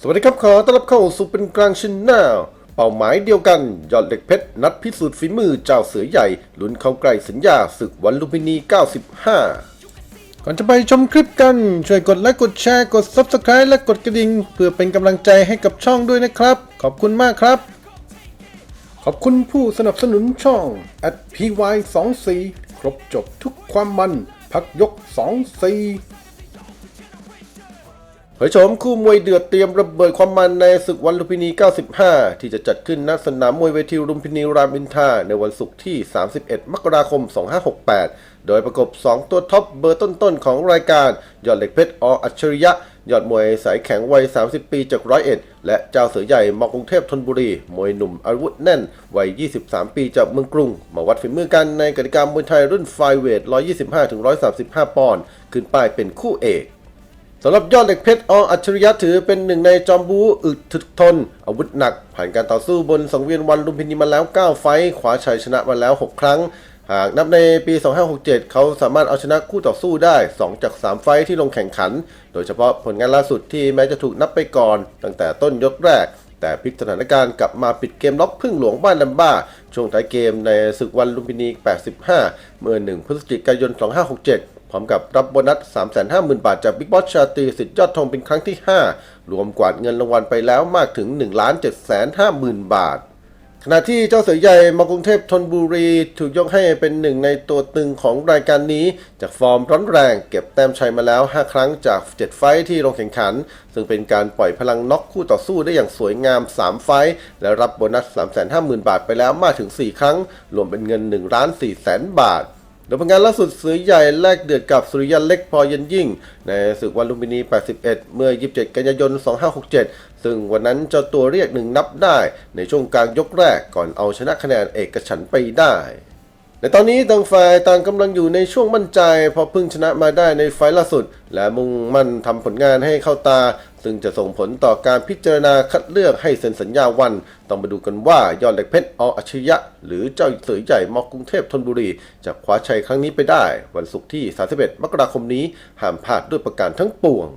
สวัสดีครับขอต้อนรับเข้าสู่เป็นกลางชินแนลเป้าหมายเดียวกัน ยอดเหล็กเพชร นัดพิสูจน์ฝีมือเจ้าเสือใหญ่ลุ้นเข้าใกล้สัญญาศึกวันลุมพินี 95 ก่อนจะไปชมคลิปกัน ช่วยกดไลค์กดแชร์กด Subscribe และกดกระดิ่งเพื่อเป็นกำลังใจให้กับช่องด้วยนะครับ ขอบคุณมากครับ ขอบคุณผู้สนับสนุนช่อง atpy24 ครบจบทุกความมัน พักยก 24 เผยโฉมคู่มวยเดือดเตรียมระเบิดความมันในศึกวันลุมพินี 95 ที่จะจัดขึ้นณสนามมวยเวทีลุมพินีรามอินทราในวันศุกร์ที่ 31 มกราคม 2568 โดยประกบ 2 ตัวท็อปเบอร์ต้นๆ ของรายการ ยอดเหล็กเพชรออัจฉริยะ ยอดมวยสายแข็งวัย 30 ปีจากร้อยเอ็ด และเจ้าเสือใหญ่มอกรุงเทพธนบุรี มวยหนุ่มอาวุธแน่น วัย 23 ปีจากเมืองกรุง มาวัดฝีมือกันในกติกามวยไทยรุ่นไฟเวท 125-135 ปอนด์ ขึ้นป้ายเป็นคู่เอก สำหรับยอดเหล็กเพชรออัจฉริยะถือเป็นหนึ่งในจอมบูอึดถึกทน อาวุธหนัก ผ่านการต่อสู้บนสังเวียนวันลุมพินีมาแล้ว 9 ไฟท์คว้าชัยชนะมาแล้ว 6 ครั้ง หากนับในปี 2567 เขาสามารถเอาชนะคู่ต่อสู้ได้ 2 จาก 3 ไฟที่ลงแข่งขัน โดยเฉพาะผลงานล่าสุดที่แม้จะถูกนับไปก่อน ตั้งแต่ต้นยกแรก แต่พลิกสถานการณ์กลับมาปิดเกมล็อกพึ่งหลวงบ้านลัมบ้า ช่วงท้ายเกมในศึกวันลุมพินี 85 เมื่อ 1 พฤศจิกายน 2567 พร้อมกับรับโบนัส 350,000 บาทจากบิ๊กบอสชาตรีสิทธิ์ยอดทองเป็นครั้งที่ 5 รวมกวาดเงินรางวัลไปแล้วมากถึง 1 7 5 0 0 0 0 บาท ขณะที่เจ้าเสือใหญ่มากรุงเทพธนบุรี ถูกยกให้เป็นหนึ่งในตัวตึงของรายการนี้ จากฟอร์มร้อนแรงเก็บแต้มชัยมาแล้ว 5 ครั้งจาก 7 ไฟที่ลงแข่งขัน ซึ่งเป็นการปล่อยพลังน็อกคู่ต่อสู้ได้อย่างสวยงาม 3 ไฟและรับโบนัส 350,000 บาทไปแล้วมากถึง 4 ครั้ง รวมเป็นเงิน1ล้าน4แสนบาท ดยผลงานล่าสุดสือใหญ่แลกเดือดกับสุริยันเล็กพอเย็นยิ่ง ในศึกวันลุมพินี 81 เมื่อ 27 กันยายน 2567 ซึ่งวันนั้นเจ้าตัวเรียกหนึ่งนับได้ในช่วงกลางยกแรกก่อนเอาชนะคะแนนเอกฉันไปได้ ในตอนนี้ต่างฝ่ายต่างกำลังอยู่ในช่วงมั่นใจเพราะพิ่งชนะมาได้ในไฟล์ล่าสุด และมุ่งมั่นทำผลงานให้เข้าตา ซึ่งจะส่งผลต่อการพิจารณาคัดเลือกให้เซ็นสัญญาวัน ต้องมาดูกันว่ายอดเหล็กเพชรออัจฉริยะ หรือเจ้าเสือใหญ่มอกรุงเทพธนบุรี จะคว้าชัยครั้งนี้ไปได้ วันศุกร์ที่ 31 มกราคมนี้ห้ามพลาดด้วยประการทั้งปวง